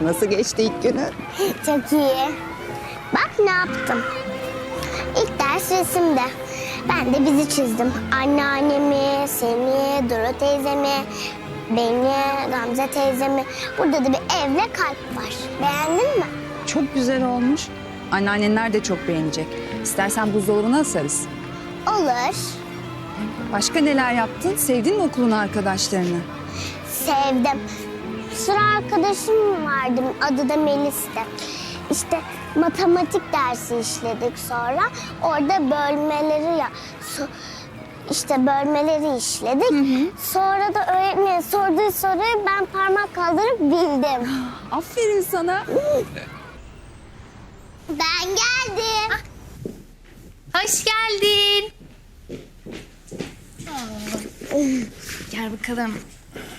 Nasıl geçti ilk günü? Çok iyi. Bak ne yaptım. İlk ders resimde. Ben de bizi çizdim. Anneannemi, seni, Duru teyzemi, beni, Gamze teyzemi. Burada da bir evle kalp var. Beğendin mi? Çok güzel olmuş. Anneannenler de çok beğenecek. İstersen buzdolabına asarız. Olur. Başka neler yaptın? Sevdin mi okulun arkadaşlarını? Sevdim. Sıra arkadaşım vardı. Adı da Melis'ti. İşte matematik dersi işledik sonra. Orada bölmeleri ya so- işte bölmeleri işledik. Sonra da öğretmenin sorduğu soruyu ben parmak kaldırıp bildim. Aferin sana. ben geldim. Hoş geldin. Gel bakalım.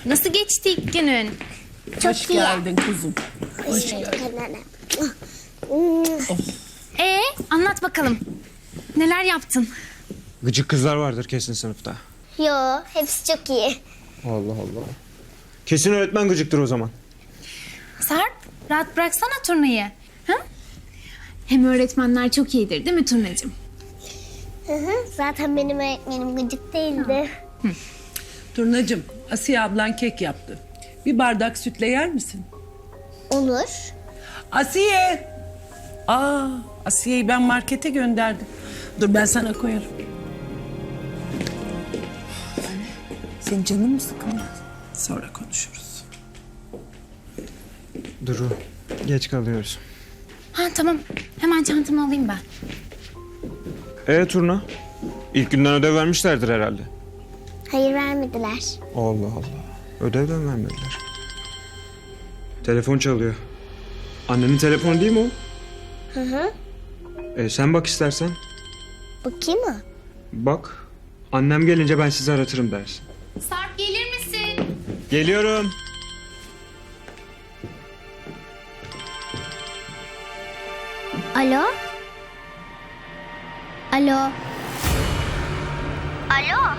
Nasıl geçti ilk günün? Çok Hoş iyi. geldin kuzum. Hoş geldin. Ee, anlat bakalım. Neler yaptın? Gıcık kızlar vardır kesin sınıfta. Yo, hepsi çok iyi. Allah Allah. Kesin öğretmen gıcıktır o zaman. Sarp, rahat bıraksana turnayı. Ha? Hem öğretmenler çok iyidir değil mi turnacığım? Hı hı, Zaten benim öğretmenim gıcık değildi. Turnacığım, Asiye ablan kek yaptı. Bir bardak sütle yer misin? Olur. Asiye! Aa, Asiye'yi ben markete gönderdim. Dur ben sana koyarım. Senin canın mı sıkıldı? Sonra konuşuruz. Duru. Geç kalıyoruz. Ha tamam. Hemen çantamı alayım ben. E turna? İlk günden ödev vermişlerdir herhalde. Hayır vermediler. Allah Allah. Ödevden vermediler. Telefon çalıyor. Annenin telefonu değil mi o? Hı hı. E, sen bak istersen. Bakayım mı? Bak. Annem gelince ben sizi aratırım dersin. Sarp gelir misin? Geliyorum. Alo? Alo? Alo?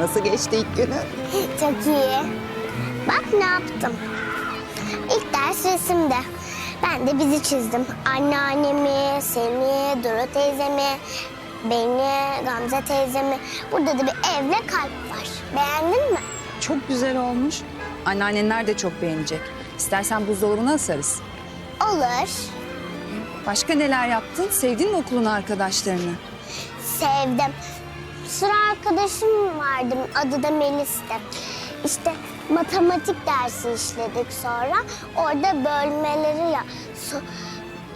Nasıl geçti ilk günü? Çok iyi. Bak ne yaptım. İlk ders resimde. Ben de bizi çizdim. Anneannemi, seni, Duru teyzemi, beni, Gamze teyzemi. Burada da bir evle kalp var. Beğendin mi? Çok güzel olmuş. Anneannenler de çok beğenecek. İstersen buzdolabına asarız. Olur. Başka neler yaptın? Sevdin mi okulun arkadaşlarını? Sevdim. Sıra arkadaşım vardı. Adı da Melis'ti. İşte matematik dersi işledik sonra. Orada bölmeleri ya so-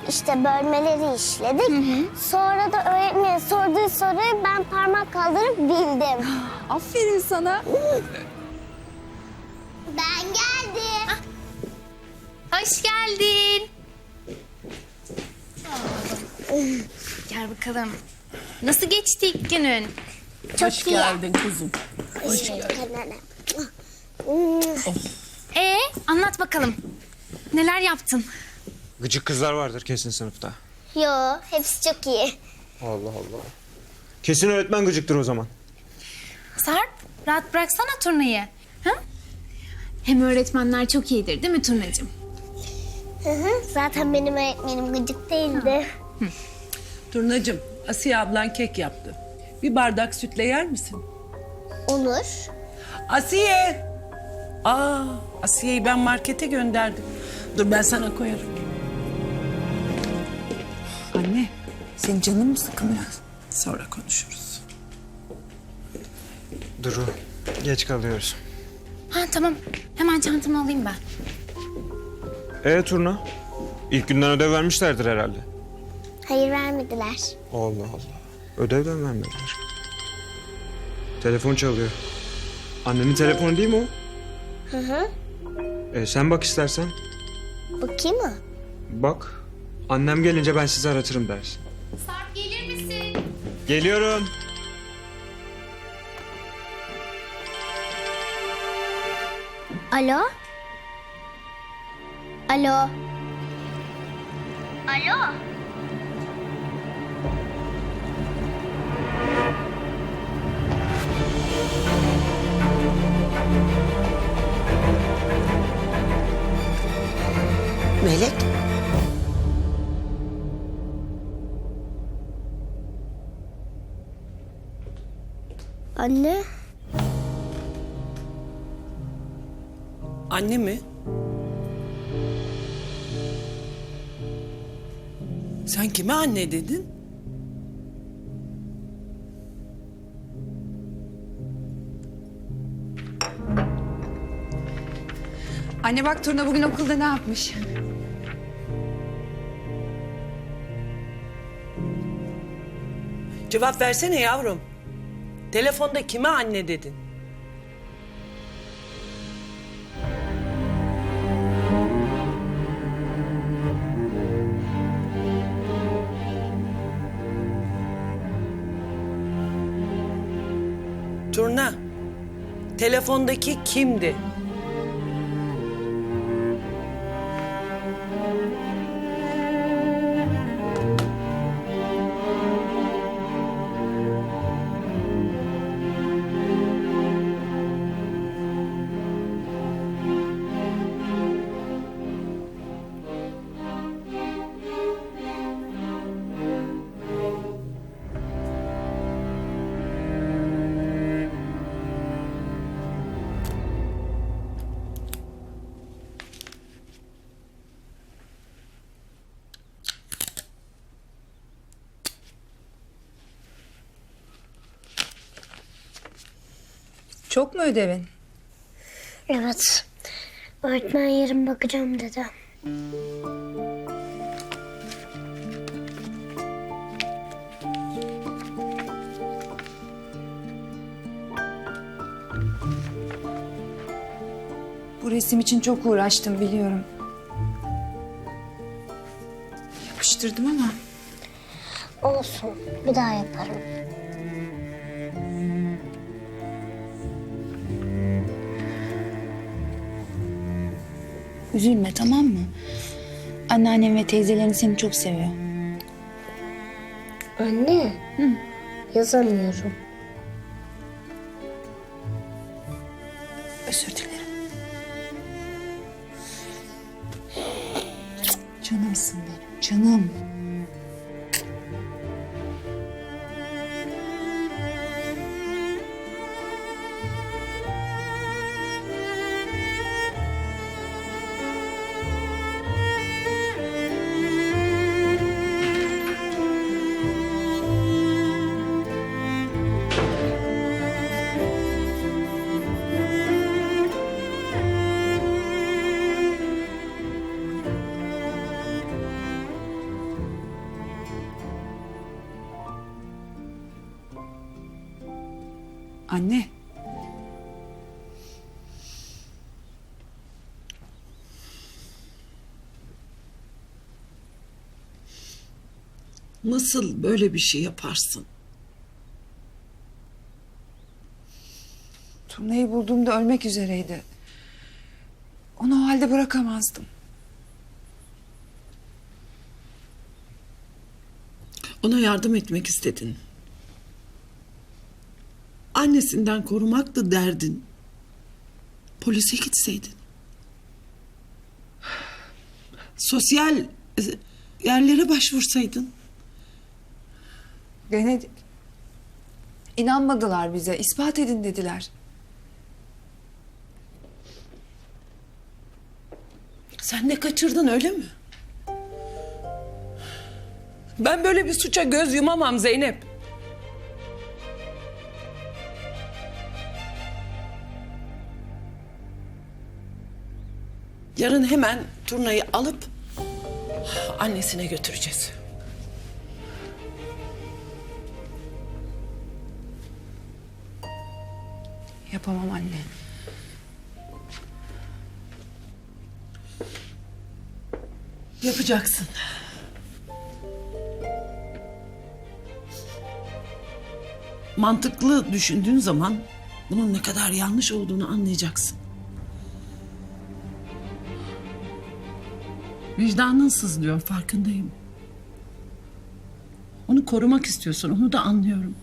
işte bölmeleri işledik. Sonra da öğretmenin sorduğu soruyu ben parmak kaldırıp bildim. Aferin sana. ben geldim. Hoş geldin. Gel bakalım. Nasıl geçti ilk günün? Çok Hoş iyi. geldin kuzum. Hoş geldin. Ee, anlat bakalım. Neler yaptın? Gıcık kızlar vardır kesin sınıfta. Yo, hepsi çok iyi. Allah Allah. Kesin öğretmen gıcıktır o zaman. Sarp, rahat bıraksana turnayı. Ha? Hem öğretmenler çok iyidir değil mi turnacığım? Hı hı, Zaten benim öğretmenim gıcık değildi. Turnacığım, Asiye ablan kek yaptı. Bir bardak sütle yer misin? Olur. Asiye! Aa, Asiye'yi ben markete gönderdim. Dur ben sana koyarım. Anne, senin canın mı sıkılıyor? Sonra konuşuruz. Duru geç kalıyoruz. Ha tamam. Hemen çantamı alayım ben. E turna? İlk günden ödev vermişlerdir herhalde. Hayır vermediler. Allah Allah. Ödevden vermediler. Telefon çalıyor. Annenin telefonu değil mi o? Hı hı. E, sen bak istersen. Bakayım mı? Bak. Annem gelince ben sizi aratırım dersin. Sarp gelir misin? Geliyorum. Alo? Alo? Alo? Melek? Anne? Anne mi? Sen kime anne dedin? Anne bak Turna bugün okulda ne yapmış? Cevap versene yavrum. Telefonda kime anne dedin? Turna, telefondaki kimdi? Çok mu ödevin? Evet. Öğretmen yarın bakacağım dedi. Bu resim için çok uğraştım biliyorum. Yapıştırdım ama Olsun. Bir daha yaparım. Üzülme tamam mı? Anneannem ve teyzelerin seni çok seviyor. Anne. Yazamıyorum. özür dilerim. Canımsın benim, canım. Anne. Nasıl böyle bir şey yaparsın? Turnayı bulduğumda ölmek üzereydi. Onu o halde bırakamazdım. Ona yardım etmek istedin. Annesinden korumaktı derdin. Polise gitseydin. Sosyal e, yerlere başvursaydın. Denedik. İnanmadılar bize. ispat edin dediler. Sen ne kaçırdın öyle mi? Ben böyle bir suça göz yumamam Zeynep. Yarın hemen turnayı alıp annesine götüreceğiz. Yapamam anne. Yapacaksın. Mantıklı düşündüğün zaman bunun ne kadar yanlış olduğunu anlayacaksın. Vicdanın sızlıyor farkındayım. Onu korumak istiyorsun onu da anlıyorum.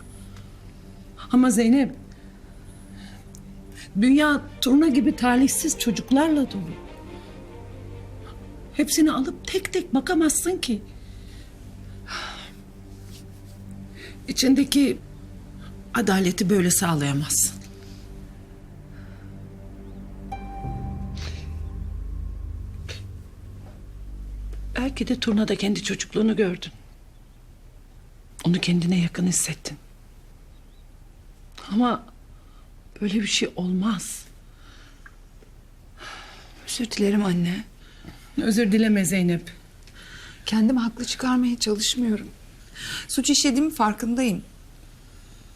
Ama Zeynep dünya turna gibi talihsiz çocuklarla dolu. Hepsini alıp tek tek bakamazsın ki. İçindeki adaleti böyle sağlayamazsın. Belki de turnada kendi çocukluğunu gördün. Onu kendine yakın hissettin. Ama böyle bir şey olmaz. Özür dilerim anne. Özür dileme Zeynep. Kendimi haklı çıkarmaya çalışmıyorum. Suç işlediğimin farkındayım.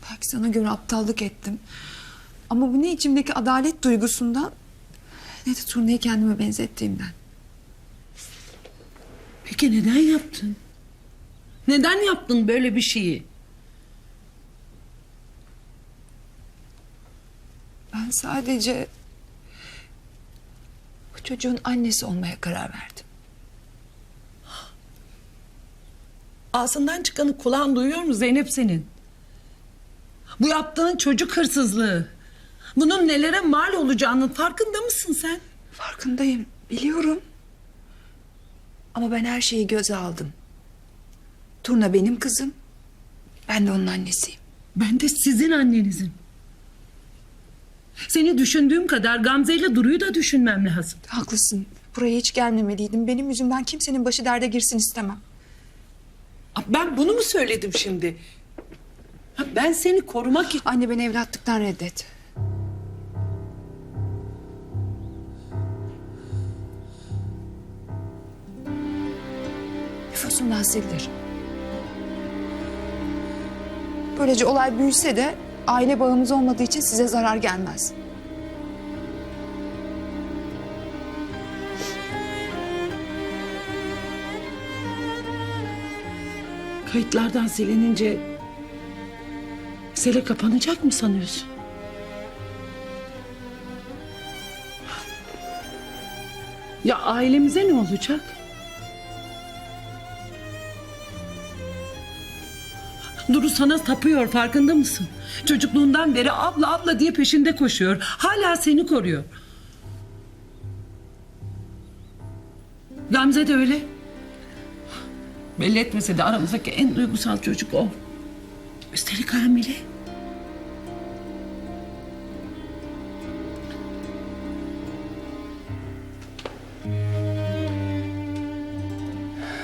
Belki sana göre aptallık ettim. Ama bu ne içimdeki adalet duygusundan ne de turnayı kendime benzettiğimden. Peki neden yaptın? Neden yaptın böyle bir şeyi? Ben sadece bu çocuğun annesi olmaya karar verdim. Ağzından çıkanı kulağın duyuyor mu Zeynep senin? Bu yaptığın çocuk hırsızlığı. Bunun nelere mal olacağının farkında mısın sen? Farkındayım, biliyorum. Ama ben her şeyi göze aldım. Turna benim kızım. Ben de onun annesiyim. Ben de sizin annenizim. Seni düşündüğüm kadar Gamze ile Duru'yu da düşünmem lazım. Haklısın. Buraya hiç gelmemeliydim. Benim yüzümden kimsenin başı derde girsin istemem. Ben bunu mu söyledim şimdi? Ha, Ben seni korumak için... Anne beni evlatlıktan reddet. Nüfusumdan sildir. Böylece olay büyüse de aile bağımız olmadığı için size zarar gelmez. Kayıtlardan silinince... Mesele kapanacak mı sanıyorsun? Ya ailemize ne olacak? Duru sana tapıyor farkında mısın? Çocukluğundan beri abla abla diye peşinde koşuyor. Hala seni koruyor. Gamze de öyle. Belli etmese de aramızdaki en duygusal çocuk o. Üstelik hamile.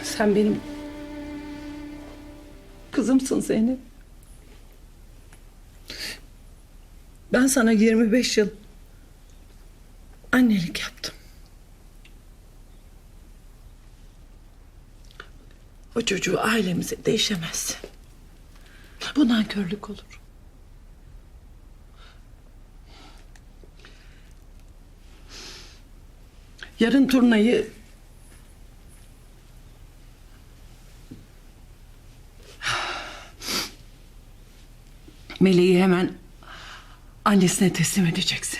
Sen benim kızımsın Zeynep. Ben sana 25 yıl annelik yaptım. O çocuğu ailemize değişemezsin. Bu nankörlük olur. Yarın turnayı Meleği hemen annesine teslim edeceksin.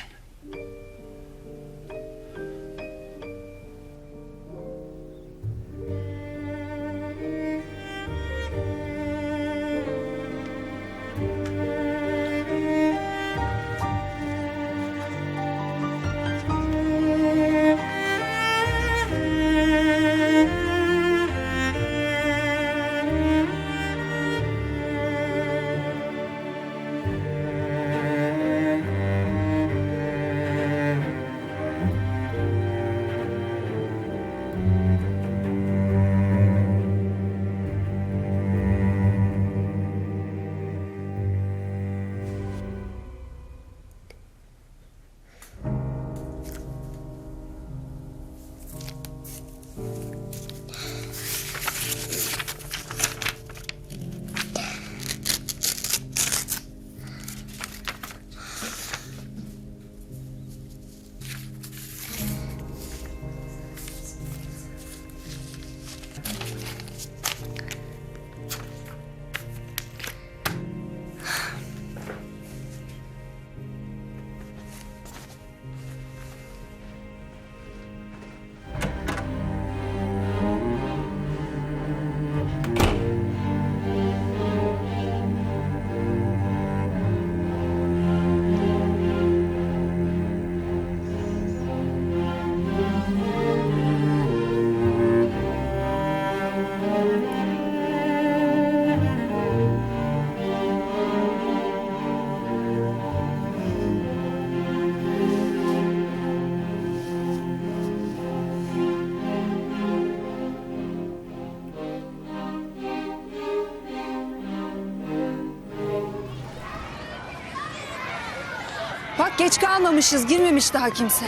Geç kalmamışız. Girmemiş daha kimse.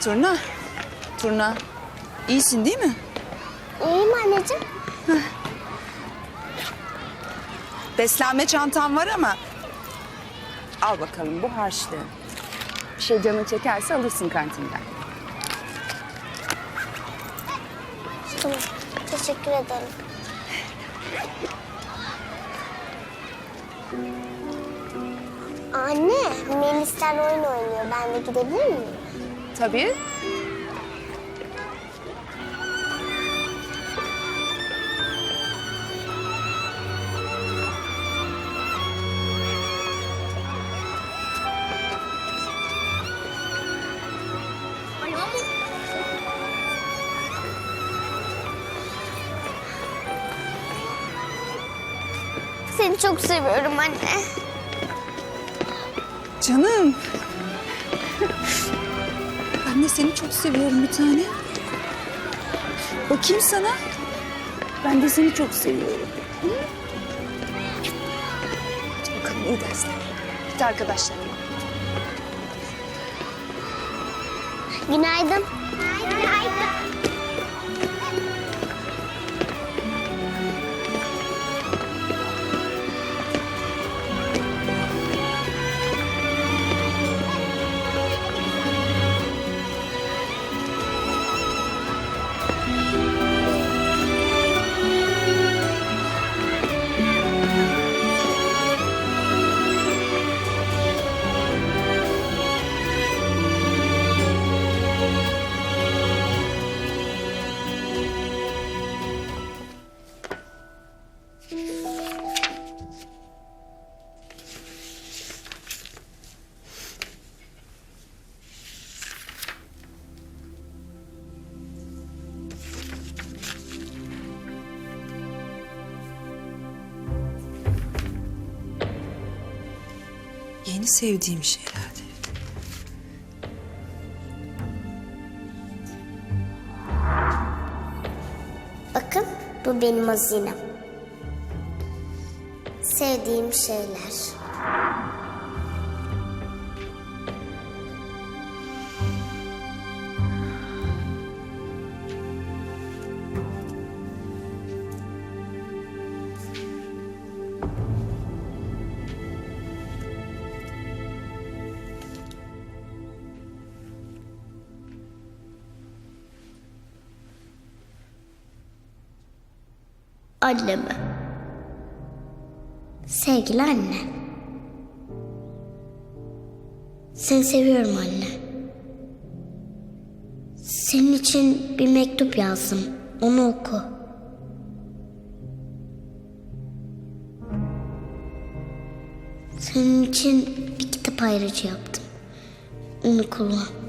Turna. Turna. İyisin değil mi? İyiyim anneciğim. Beslenme çantam var ama. Al bakalım bu harçlığı. Bir şey canın çekerse alırsın kantinden. Tamam. Teşekkür ederim. Melisler oyun oynuyor. Ben de gidebilir miyim? Tabii. Seni çok seviyorum anne. Canım. De seni çok seviyorum bir tane. Bakayım sana. Ben de seni çok seviyorum. Hı? Bakalım iyi dersler. Git arkadaşlarına. Günaydın. Günaydın. Yeni sevdiğim şeylerdi. Bakın bu benim hazinem. Sevdiğim şeyler. Anneme. Sevgili anne. Seni seviyorum anne. Senin için bir mektup yazdım. Onu oku. Senin için bir kitap ayrıcı yaptım. Onu kullan.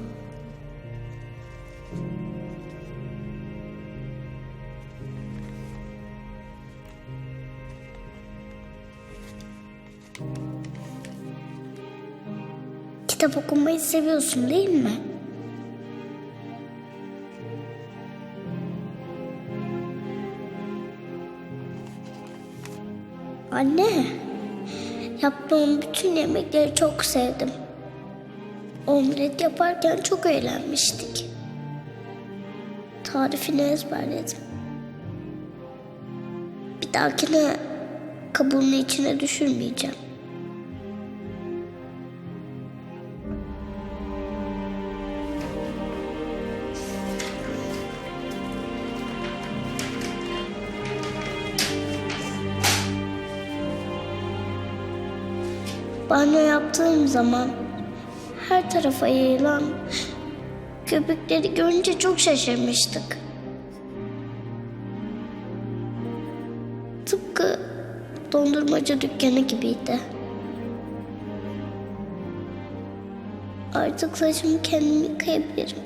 Kitap okumayı seviyorsun değil mi? Anne, yaptığım bütün yemekleri çok sevdim. Omlet yaparken çok eğlenmiştik. Tarifini ezberledim. Bir dahakine kabuğunu içine düşürmeyeceğim. Banyo yaptığım zaman her tarafa yayılan köpükleri görünce çok şaşırmıştık. Tıpkı dondurmacı dükkanı gibiydi. Artık saçımı kendim yıkayabilirim.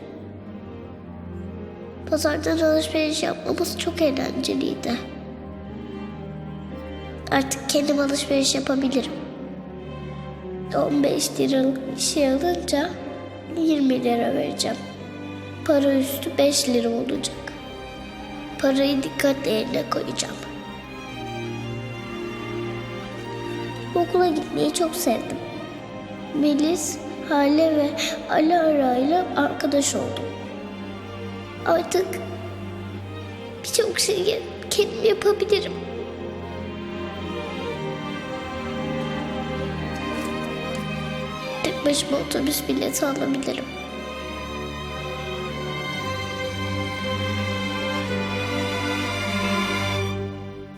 Pazardan alışveriş yapmamız çok eğlenceliydi. Artık kendim alışveriş yapabilirim. 15 liralık bir şey alınca 20 lira vereceğim. Para üstü 5 lira olacak. Parayı dikkatle yerine koyacağım. okula gitmeyi çok sevdim. Melis, Hale ve Alara ile arkadaş oldum. Artık birçok şeyi kendim yapabilirim. Başıma otobüs bileti alabilirim.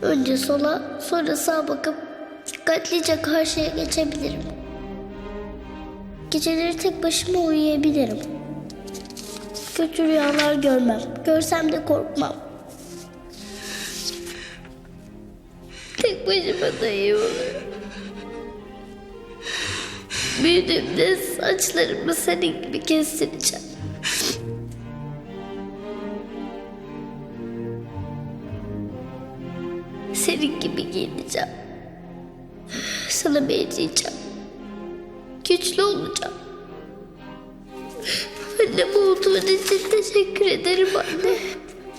Önce sola, sonra sağa bakıp dikkatlice karşıya geçebilirim. Geceleri tek başıma uyuyabilirim. Kötü rüyalar görmem. Görsem de korkmam. Tek başıma da iyi olur. Büyüdüğümde saçlarımı senin gibi kestireceğim. Senin gibi giyineceğim. Sana benzeyeceğim. Güçlü olacağım. Annem olduğun için teşekkür ederim anne.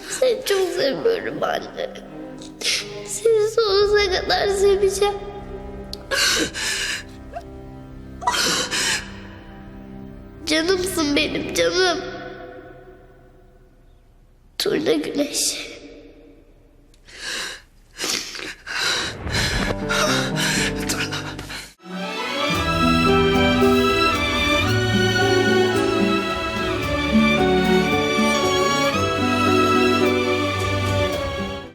Seni çok seviyorum anne. Seni sonsuza kadar seveceğim. Canımsın benim canım. Turna güneş.